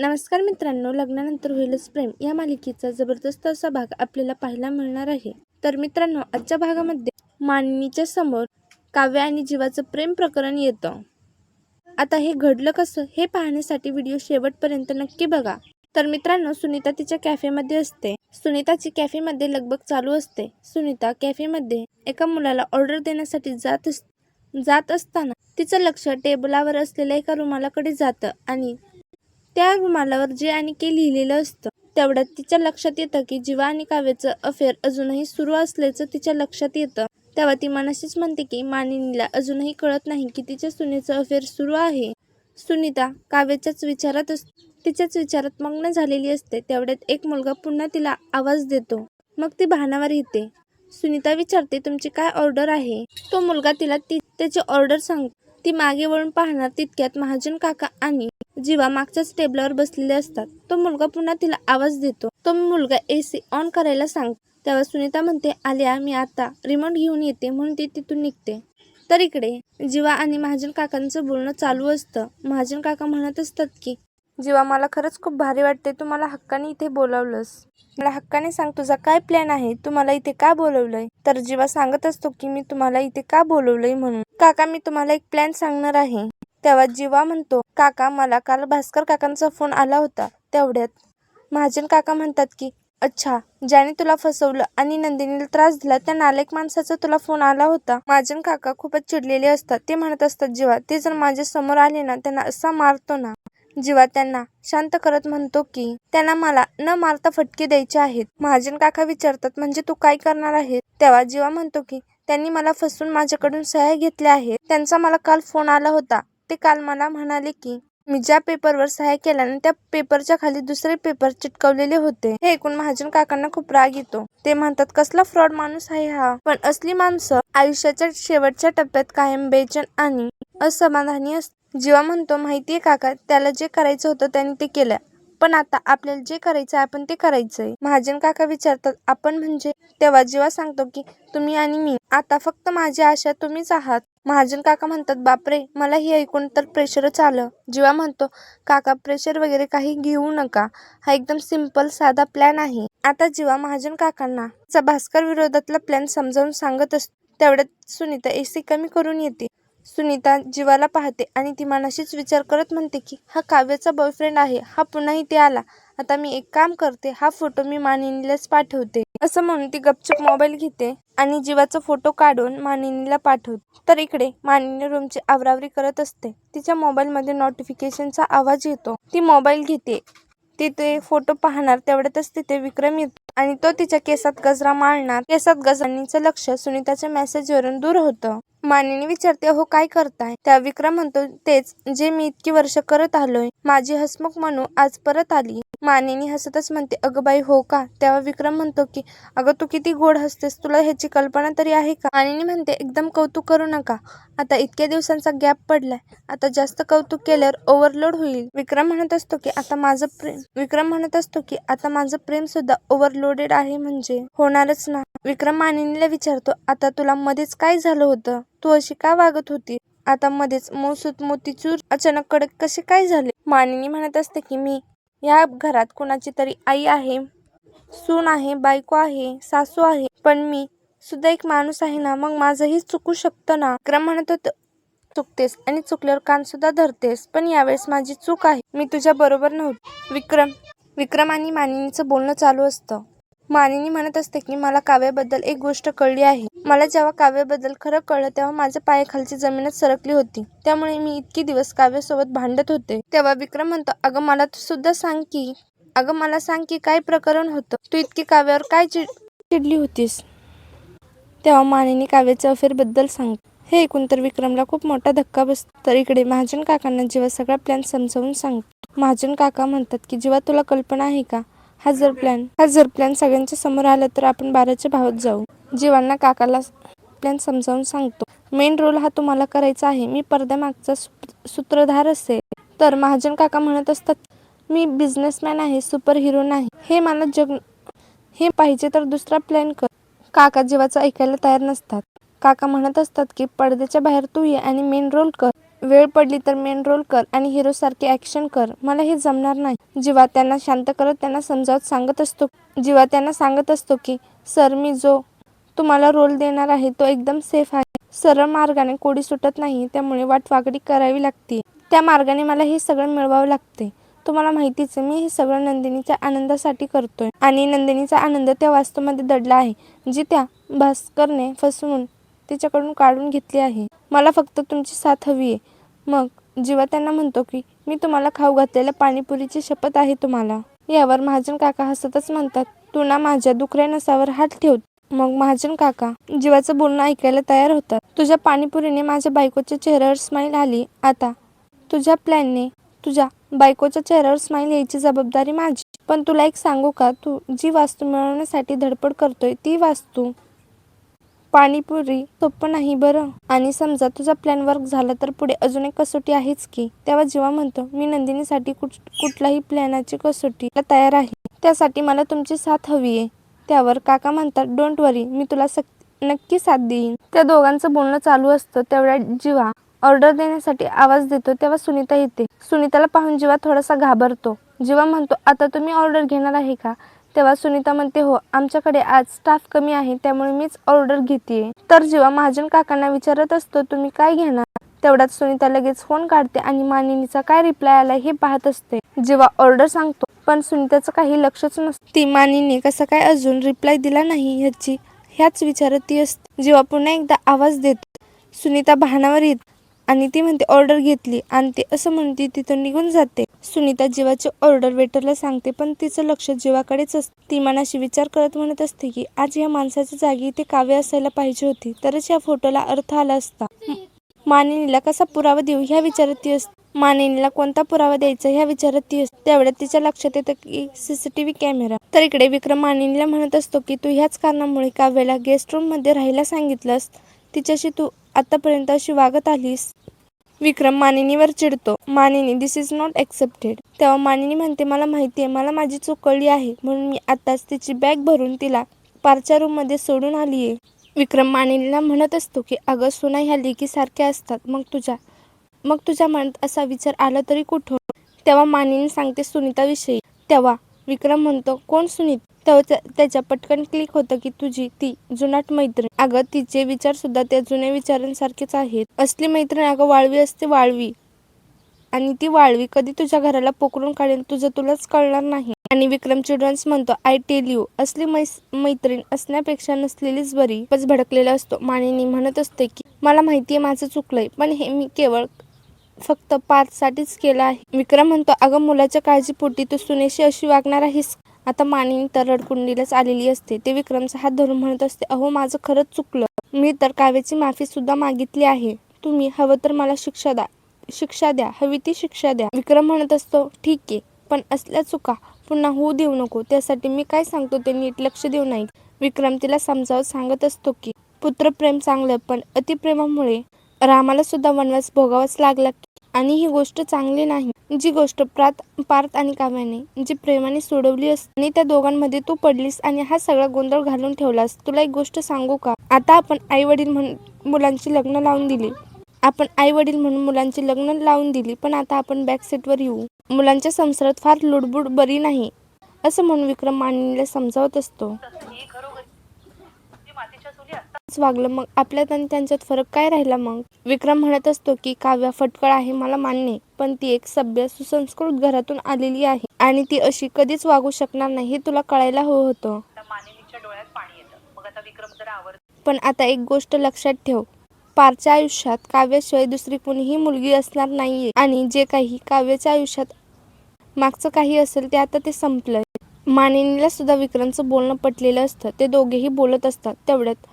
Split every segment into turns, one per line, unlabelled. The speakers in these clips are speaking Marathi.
नमस्कार मित्रांनो लग्नानंतर होईलच प्रेम. या मालिकेचा जबरदस्त असा भाग आपल्याला पाहायला मिळणार आहे. तर मित्रांनो आजच्या भागामध्ये माननीच्या समोर काव्य आणि जीवाचं प्रेम प्रकरण येतं. आता हे घडलं कसं हे पाहण्यासाठी व्हिडिओ शेवटपर्यंत नक्की बघा. तर मित्रांनो सुनीता तिच्या कॅफेमध्ये असते. सुनीताची कॅफेमध्ये लगबग चालू असते. सुनीता कॅफेमध्ये एका मुलाला ऑर्डर देण्यासाठी जात अस जात असताना तिचं लक्ष टेबलावर असलेल्या एका रुमालाकडे जातं आणि त्या रुमालावर जे आणि के लिहिलेलं असतं तेवढ्यात तिच्या लक्षात येतं की जीवा आणि काव्याचं अफेअर अजूनही सुरू असल्याचं तिच्या लक्षात येतं. तेव्हा ती मनाशीच म्हणते की मानिनीला अजूनही कळत नाही की तिच्या सुनेचं अफेअर सुरू आहे. सुनीता काव्याच्याच विचारात अस तिच्याच विचारात मग्न झालेली असते. तेवढ्यात एक मुलगा पुन्हा तिला आवाज देतो. मग ती भानावर येते. सुनीता विचारते तुमची काय ऑर्डर आहे? तो मुलगा तिला ती त्याची ऑर्डर सांग ती मागे वळून पाहणार तितक्यात महाजन काका आणि जीवा मागच्याच टेबलावर बसलेले असतात. तो मुलगा पुन्हा तिला आवाज देतो. तो मुलगा एसी ऑन करायला सांग तेव्हा सुनीता म्हणते आल्या मी आता रिमोट घेऊन येते म्हणून ती तिथून निघते. तर इकडे जीवा आणि महाजन काकांचं बोलणं चालू असतं. महाजन काका म्हणत असतात की जीवा मला खरंच खूप भारी वाटते तू मला हक्काने इथे बोलावलंस. मला हक्काने सांग तुझा काय प्लॅन आहे? तू मला इथे का बोलवलंय? तर जीवा सांगत असतो की मी तुम्हाला इथे का बोलवलंय म्हणून? काका मी तुम्हाला एक प्लॅन सांगणार आहे. तेव्हा जीवा म्हणतो काका मला काल भास्कर काकांचा फोन आला होता तेवढ्यात. महाजन काका म्हणतात की अच्छा ज्याने तुला फसवलं आणि नंदिनीला त्रास दिला त्या नालायक माणसाचा तुला फोन आला होता. महाजन काका खूपच चिडलेले असतात. ते म्हणत असतात जीवा ते जर माझ्यासमोर आले ना त्यांना असा मारतो ना. जीवा त्यांना शांत करत म्हणतो की त्यांना मला न मारता फटके द्यायचे आहेत. महाजन काका विचारतात म्हणजे तू काय करणार आहे तेव्हा जीवा म्हणतो की त्यांनी मला फसवून माझ्याकडून सह्या घेतल्या आहेत. त्यांचा मला काल फोन आला होता. ते काल मला म्हणाले की मी ज्या पेपरवर सह्या केल्याने त्या पेपरच्या खाली दुसरे पेपर चिटकवलेले होते. हे ऐकून महाजन काकांना खूप राग येतो. ते म्हणतात कसला फ्रॉड माणूस आहे हा? पण असली माणसं आयुष्याच्या शेवटच्या टप्प्यात कायम बेचन आणि असमाधानी असतात. जीवा म्हणतो माहितीये काका त्याला जे करायचं होतं त्याने ते केलं पण आता आपल्याला जे करायचं आहे आपण ते करायचंय. महाजन काका विचारतात आपण म्हणजे? तेव्हा जेव्हा सांगतो की तुम्ही आणि मी. आता फक्त माझी आशा तुम्हीच आहात. महाजन काका म्हणतात बापरे मला हे ऐकून तर प्रेशरच आलं. जेव्हा म्हणतो काका प्रेशर वगैरे काही घेऊ नका. हा एकदम सिंपल साधा प्लॅन आहे. आता जेव्हा महाजन काकांना भास्कर विरोधातला प्लॅन समजावून सांगत असतो तेवढ्यात सुनीता एसी कमी करून येते. सुनीता जीवाला पाहते आणि ती मनाशीच विचार करत म्हणते की हा काव्याचा बॉयफ्रेंड आहे. हा पुन्हा इथे आला. आता मी एक काम करते. हा फोटो मी मानिनीलाच पाठवते. असं म्हणून ती गपचूप मोबाईल घेते आणि जीवाचा फोटो काढून मानिनीला पाठवते. तर इकडे मानिनी रूमची आवरावरी करत असते. तिच्या मोबाईलमध्ये नोटिफिकेशनचा आवाज येतो. ती मोबाईल घेते. तिथे फोटो पाहणार तेवढ्यातच तिथे विक्रम येतो. आणि तो तिच्या केसात गजरा मारणार. केसात गजरांनीचं लक्ष सुनीताच्या मेसेजवरून दूर होतं. मानिनी विचारते हो काय करताय? त्या विक्रम म्हणतो तेच जे मी इतकी वर्ष करत आलोय माझी हसमुख म्हणू आज परत आली. मानिनी हसतच म्हणते अगं बाई हो का? तेव्हा विक्रम म्हणतो की अगं तू किती गोड हसतेस तुला ह्याची कल्पना तरी आहे का? मानिनी म्हणते एकदम कौतुक करू नका. आता इतक्या दिवसांचा गॅप पडलाय. आता जास्त कौतुक केल्यावर ओव्हरलोड होईल. विक्रम म्हणत असतो की आता माझं प्रेम विक्रम म्हणत असतो की आता माझं प्रेम सुद्धा ओव्हरलोडेड आहे म्हणजे होणारच ना. विक्रम मानिनीला विचारतो आता तुला मध्येच काय झालं होतं? तू अशी का वागत होती? आता मध्येच मोसूत मोतीचूर अचानक कडक कसे काय झाले? मानिनी म्हणत असते की मी या घरात कुणाची तरी आई आहे सून आहे बायको आहे सासू आहे. पण मी सुद्धा एक माणूस आहे ना मग माझंही चुकू शकतं ना? विक्रम म्हणत होत चुकतेस आणि चुकल्यावर कान सुद्धा धरतेस पण यावेळेस माझी चूक आहे. मी तुझ्या बरोबर नव्हती. विक्रम विक्रम आणि मानिनीचं बोलणं चालू असतं. मानिनी म्हणत असते की मला काव्याबद्दल एक गोष्ट कळली आहे. मला जेव्हा काव्याबद्दल खरं कळलं तेव्हा माझ्या पायाखालची जमीनच सरकली होती. त्यामुळे मी इतकी दिवस काव्यासोबत भांडत होते. तेव्हा विक्रम म्हणतो अगं मला तू सुद्धा सांग की अगं मला सांग की काय प्रकरण होतं? तू इतकी काव्यावर काय चिड चिडली होतीस? तेव्हा मानिनी काव्याच्या अफेअरबद्दल सांग. हे ऐकून तर विक्रमला खूप मोठा धक्का बसतो. तर इकडे महाजन काकांना जेव्हा सगळा प्लॅन समजावून सांगतो. महाजन काका म्हणतात की जेव्हा तुला कल्पना आहे का? हा जर प्लॅन हा जर प्लॅन सगळ्यांच्या समोर आला तर आपण बाराच्या भावात जाऊ. जीवांना काकाला प्लॅन समजावून सांगतो. मेन रोल हा तुम्हाला करायचा आहे. मी पडद्यामागचा सूत्रधार असेल. तर महाजन काका म्हणत असतात मी बिझनेसमॅन आहे सुपर हिरो नाही. हे मला जग हे पाहिजे तर दुसरा प्लॅन कर. काका जीवाचं ऐकायला तयार नसतात. काका म्हणत असतात की पडद्याच्या बाहेर तू ये आणि मेन रोल कर. वेळ पडली तर मेन रोल कर आणि हिरो ॲक्शन ऍक्शन कर. मला हे जमणार नाही. जीवा त्यांना शांत करत त्यांना समजावत सांगत असतो. जीवा त्यांना सांगत असतो की सर मी जो तुम्हाला रोल देणार आहे तो एकदम सेफ आहे. सरळ मार्गाने कोडी सुटत नाही त्यामुळे वाटवाकडी करावी लागते. त्या मार्गाने मला हे सगळं मिळवावं लागते. तुम्हाला माहितीच मी हे सगळं नंदिनीच्या आनंदासाठी करतोय. आणि नंदिनीचा आनंद त्या वास्तूमध्ये दडला आहे जी त्या भास्करने फसवून तिच्याकडून काढून घेतली आहे. मला फक्त तुमची साथ हवी आहे. मग जीवा त्यांना म्हणतो की मी तुम्हाला खाऊ घातलेल्या पाणीपुरीची शपथ आहे तुम्हाला. यावर महाजन काका हसतच म्हणतात तू ना माझ्या दुखऱ्या नसावर हात ठेव. मग महाजन काका जीवाचं बोलणं ऐकायला तयार होतात. तुझ्या पाणीपुरीने माझ्या बायकोच्या चेहऱ्यावर स्माईल आली. आता तुझ्या प्लॅनने तुझ्या बायकोच्या चेहऱ्यावर स्माईल यायची जबाबदारी माझी. पण तुला एक सांगू का? तू जी वास्तू मिळवण्यासाठी धडपड करतोय ती वास्तू पाणीपुरी सोपं नाही बरं. आणि समजा तुझा प्लॅन वर्क झाला तर पुढे अजून एक कसोटी आहेच की. तेव्हा जेव्हा म्हणतो मी नंदिनीसाठी कुठ कुठलाही प्लॅनाची कसोटी तयार आहे. त्यासाठी मला तुमची साथ हवी आहे. त्यावर काका म्हणतात डोंट वरी मी तुला सक नक्की साथ देईन. त्या दोघांचं बोलणं चालू असतं तेवढ्या जीवा ऑर्डर देण्यासाठी आवाज देतो तेव्हा सुनीता येते. सुनीताला पाहून जीवा थोडासा घाबरतो. जीवा म्हणतो आता तुम्ही ऑर्डर घेणार आहे का? तेव्हा सुनीता म्हणते हो आमच्याकडे आज स्टाफ कमी आहे त्यामुळे मीच ऑर्डर घेते तर जेव्हा महाजन काकांना विचारत असतो तुम्ही काय घेणार? तेवढ्यात सुनीता लगेच फोन काढते आणि मानिनीचा काय रिप्लाय आला हे पाहत असते. जेव्हा ऑर्डर सांगतो पण सुनीताचं काही लक्षच नसतं. ती मानिनी कसं काय अजून रिप्लाय दिला नाही ह्याची ह्याच विचारत ती असते. जेव्हा पुन्हा एकदा आवाज देतो सुनीता भानावर येत. आणि ती म्हणते ऑर्डर घेतली आणि ते असं म्हणते तिथून निघून जाते. सुनीता जीवाची ऑर्डर वेटरला सांगते पण तिचं लक्ष जीवाकडेच असते. ती मनाशी विचार करत म्हणत असते की आज या माणसाच्या जागी इथे काव्य असायला पाहिजे होती तरच या फोटोला अर्थ आला असता. मानिनीला कसा पुरावा देऊ ह्या विचारात ती असते मानिनीला कोणता पुरावा द्यायचा ह्या विचारात ती असते त्यावेळेस तिच्या लक्षात येतं की सीसीटीव्ही कॅमेरा तर इकडे विक्रम मानिनीला म्हणत असतो की तू ह्याच कारणामुळे काव्याला गेस्ट रूममध्ये राहायला सांगितलंस. तिच्याशी तू आतापर्यंत अशी वागत आलीस? विक्रम मानिनीवर चिडतो. Manini this is not accepted तेव्हा मानिनी म्हणते मला माहिती आहे मला माझी चूक कळली आहे. म्हणून मी आताच तिची बॅग भरून तिला पारच्या रूममध्ये सोडून आली आहे विक्रम मानिनीला म्हणत असतो की अगं सुना ह्या लेकीसारख्या असतात. मग तुझ्या मग तुझ्या मनात असा विचार आला तरी कुठून? तेव्हा मानिनी सांगते सुनीताविषयी. तेव्हा विक्रम म्हणतो कोण सुनीत तेव्हा त्या- त्याच्या पटकन क्लिक होतं की तुझी ती जुनाट मैत्रीण. अगं तिचे विचार सुद्धा त्या जुन्या विचारांसारखेच आहेत. असली मैत्रीण अगं वाळवी असते वाळवी. आणि ती वाळवी कधी तुझ्या घराला पोखरून काढेल तुझं तुलाच कळणार नाही. आणि विक्रम चिल्ड्रन्स म्हणतो आय टेल यू असली मैस- मैत्रीण असण्यापेक्षा नसलेलीच बरी. बस भडकलेला असतो. मानिनी म्हणत असते की मला माहितीये माझं चुकलंय पण हे मी केवळ फक्त पाचसाठीच केला आहे. विक्रम म्हणतो अगं मुलाच्या काळजीपोटी तू सुनेशी अशी वागणार आहेस. आता मानिनी तर रडकुंडीलाच आलेली असते. ते विक्रमचा हात धरून म्हणत असते अहो माझं खरंच चुकलं. मी तर काव्याची माफी सुद्धा मागितली आहे. तुम्ही हवं तर मला शिक्षा द्या शिक्षा द्या. हवी ती शिक्षा द्या. विक्रम म्हणत असतो ठीक आहे पण असल्या चुका. पुन्हा होऊ देऊ नको. त्यासाठी मी काय सांगतो ते नीट लक्ष देऊ नाही विक्रम तिला समजावत सांगत असतो की पुत्रप्रेम चांगलं पण अतिप्रेमामुळे रामाला सुद्धा वनवास भोगावाच लागला आणि ही गोष्ट चांगली नाही. जी गोष्ट प्रात पार्थ आणि काव्याने जी प्रेमाने सोडवली असते आणि त्या दोघांमध्ये तू पडलीस आणि हा सगळा गोंधळ घालून ठेवलास तुला एक गोष्ट सांगू का? आता आपण आई वडील म्हणून मुलांची लग्न लावून दिली. आपण आई वडील म्हणून मुलांची लग्न लावून दिली पण आता आपण बॅक सीटवर येऊ. मुलांच्या संसारात फार लुडबुड बरी नाही असं म्हणून विक्रम मानिनीला समजावत असतो. वागलं मग आपल्यात आणि त्यांच्यात फरक काय राहिला मग? विक्रम म्हणत असतो की काव्या फटकळ आहे मला मान्य पण ती एक सभ्य सुसंस्कृत घरातून आलेली आहे आणि ती अशी कधीच वागू शकणार नाही हे तुला कळायला हवं होतं.
आता मानिनीच्या डोळ्यात पाणी येतं. मग आता विक्रम जरा आवर
पण आता एक गोष्ट लक्षात ठेव. पारच्या आयुष्यात काव्याशिवाय दुसरी कोणीही मुलगी असणार नाहीये आणि जे काही काव्याच्या आयुष्यात मागचं काही असेल ते आता ते संपलंय. मानिनीला सुद्धा विक्रमचं बोलणं पटलेलं असतं. ते दोघेही बोलत असतात. तेवढ्यात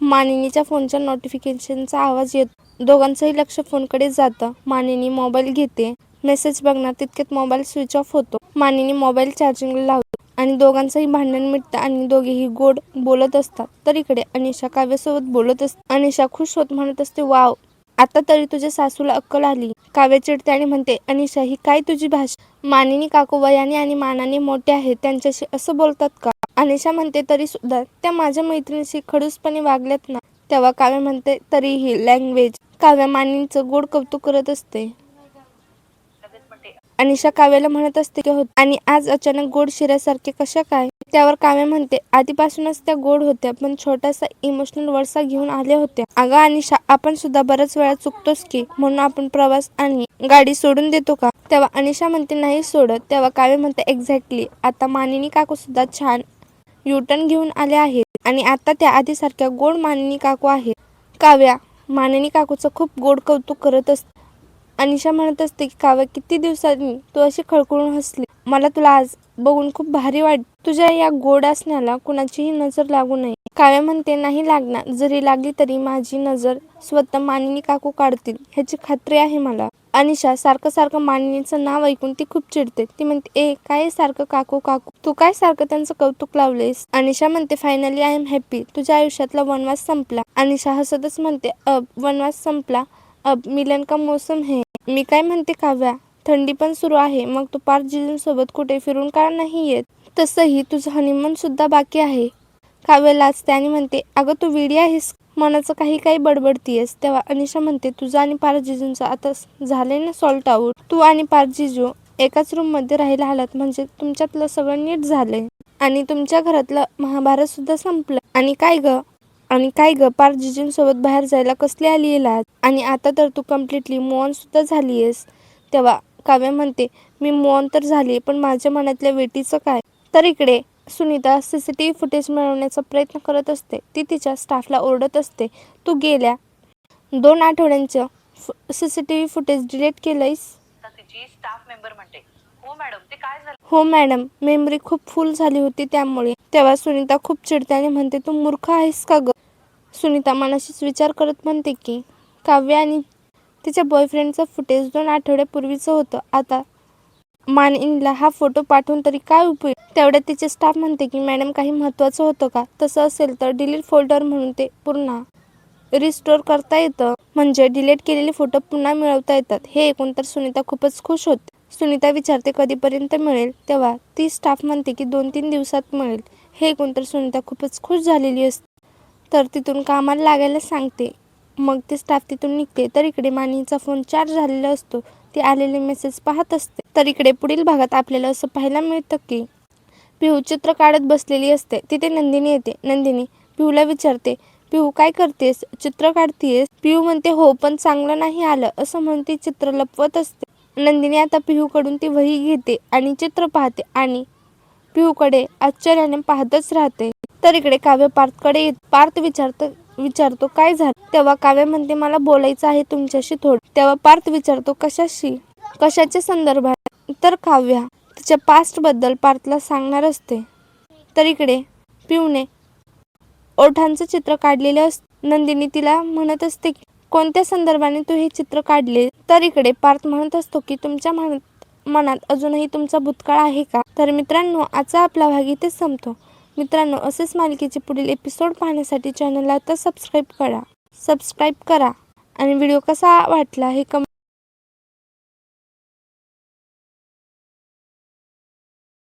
मानिनीच्या फोनच्या नोटिफिकेशनचा आवाज येतो दोघांचंही लक्ष फोनकडे जातं. मानिनी मोबाईल घेते. मेसेज बघणार तितक्यात मोबाईल स्विच ऑफ होतो. मानिनी मोबाईल चार्जिंगला लावतो आणि दोघांचंही भांडण मिटतं आणि दोघेही गोड बोलत असतात. तर इकडे अनिशा काव्यासोबत बोलत असते अनिशा खुश होत म्हणत असते वाव आता तरी तुझ्या सासूला अक्कल आली. काव्य चिडते आणि म्हणते अनिशा ही काय तुझी भाषा? मानिनी काकू वयाने आणि मानाने मोठे आहेत. त्यांच्याशी असं बोलतात का? अनिशा म्हणते तरी सुद्धा त्या माझ्या मैत्रिणीशी खडूसपणे वागल्यात ना तेव्हा काव्य म्हणते तरीही लँग्वेज काव्य मानिनीचं गोड कौतुक करत असते. अनिशा काव्याला म्हणत असते की होत. आणि आज अचानक गोड शिऱ्यासारखे कशा काय? त्यावर काव्य म्हणते आधीपासूनच त्या गोड होत्या पण छोटासा इमोशनल वळसा घेऊन आल्या होत्या. अगं अनिशा आपण सुद्धा बऱ्याच वेळा चुकतोस की म्हणून आपण प्रवास आणि गाडी सोडून देतो का? तेव्हा अनिशा म्हणते नाही सोडत. तेव्हा काव्य म्हणते एक्झॅक्टली. आता मानिनी काकू सुद्धा छान युटर्न घेऊन आल्या आहेत. आणि आता त्या आधीसारख्या गोड माननी काकू आहेत. काव्या माननी काकूचं खूप गोड कौतुक करत असते. अनिशा म्हणत असते की काव्या किती दिवसांनी तू अशी खळखळून हसली? मला तुला आज बघून खूप भारी वाट तुझ्या या गोड असण्याला कुणाचीही नजर लागू नये. काव्या म्हणते नाही लागणार. जरी लागली तरी माझी नजर स्वतः मानिनी काकू काढतील. ह्याची खात्री आहे मला. अनिशा सारखं सारखं मानिनीचं नाव ऐकून ती खूप चिडते. ती म्हणते ए काय सारखं काकू काकू? तू काय सारखं त्यांचं कौतुक लावलेस? अनिशा म्हणते फायनली आय एम हॅपी तुझ्या आयुष्यातला वनवास संपला. अनिशा हसतच म्हणते अब वनवास संपला. अब मिलन का मौसम है? मी काय म्हणते काव्या? थंडी पण सुरू आहे. मग तू पार सोबत कुठे फिरून का नाही येत? तसंही तुझं हनीमून सुद्धा बाकी आहे. काव्य लाजते आणि म्हणते अगं तू विडी आहेस. मनाचं काही काही बडबडतीयस. तेव्हा अनिशा म्हणते तुझं आणि पारजिजूंचं आता झालंय ना सॉल्ट आऊट. तू आणि पारजिजू एकाच रूममध्ये राहायला आलात म्हणजे तुमच्यातलं सगळं नीट झालंय. आणि तुमच्या घरातलं महाभारत सुद्धा संपलं. आणि काय ग? आणि काय ग? पार जिजूंसोबत बाहेर जायला कसली आली लाज? आणि आता तर तू कम्प्लिटली मोहन सुद्धा झालीयस. तेव्हा काव्य म्हणते मी मोहन तर झाली पण माझ्या मनातल्या वेटीचं काय? तर इकडे Sunita C C T V footage मिळवण्याचा प्रयत्न करत असते. ती तिच्या स्टाफला ओरडत असते. तू गेल्या दोन आठवड्यांचं C C T V footage delete केलंयस?
तिची स्टाफ मेंबर म्हणते. हो मॅडम ते काय झालं?
हो मॅडम मेमरी खूप फुल झाली होती त्यामुळे. तेव्हा सुनीता खूप चिडते आणि म्हणते तू मूर्ख आहेस का ग? सुनीता मनाशीच विचार करत म्हणते की काव्य आणि तिच्या बॉयफ्रेंडचं फुटेज दोन आठवड्यापूर्वीचं होतं. आता मानिनीला हा फोटो पाठवून तरी काय उपयोग? तेवढ्यात तिचे स्टाफ म्हणते की मॅडम काही महत्त्वाचं होतं का? तसं असेल तर डिलीट फोल्डर म्हणून ते पुन्हा रिस्टोर करता येतं. म्हणजे डिलीट केलेले फोटो पुन्हा मिळवता येतात. हे ऐकून तर सुनीता खूपच खुश होते. सुनीता विचारते कधीपर्यंत मिळेल? तेव्हा ती स्टाफ म्हणते की दोन तीन दिवसात मिळेल. हे ऐकून तर सुनीता खूपच खुश झालेली असते. तर तिथून कामाला लागायला सांगते. मग ते स्टाफ तिथून निघते. तर इकडे मानीचा फोन चार्ज झालेला असतो. ती आलेले मेसेज पाहत असते. तर इकडे पुढील भागात आपल्याला असं पाहायला मिळतं की पिहू चित्र काढत बसलेली असते. तिथे नंदिनी येते. नंदिनी पिहूला विचारते पिहू काय करतेस? चित्र काढतेस? पिहू म्हणते हो पण चांगलं नाही आलं असं म्हणते चित्र लपवत असते. नंदिनी आता पिहूकडून ती वही घेते आणि चित्र पाहते आणि पिहूकडे आश्चर्याने पाहतच राहते. तर इकडे काव्य पार्थकडे येत पार्थ विचारतो विचारतो काय झालं? तेव्हा काव्य म्हणते मला बोलायचं आहे तुमच्याशी थोडं. तेव्हा पार्थ विचारतो कशाशी? कशाच्या संदर्भात? तर काव्या तिच्या पास्टबद्दल पार्थला सांगणार असते. तर इकडे पिवणे ओठांचं चित्र काढलेले अस नंदिनी तिला म्हणत असते की कोणत्या संदर्भाने तू हे चित्र काढले? तर इकडे पार्थ म्हणत असतो की तुमच्या मनात मनात अजूनही तुमचा भूतकाळ आहे का? तर मित्रांनो आजचा आपला भाग इथेच संपतो. मित्रांनो असेच मालिकेचे पुढील एपिसोड पाहण्यासाठी चॅनलला आता सबस्क्राईब करा. सबस्क्राईब करा. आणि व्हिडिओ कसा वाटला हे कम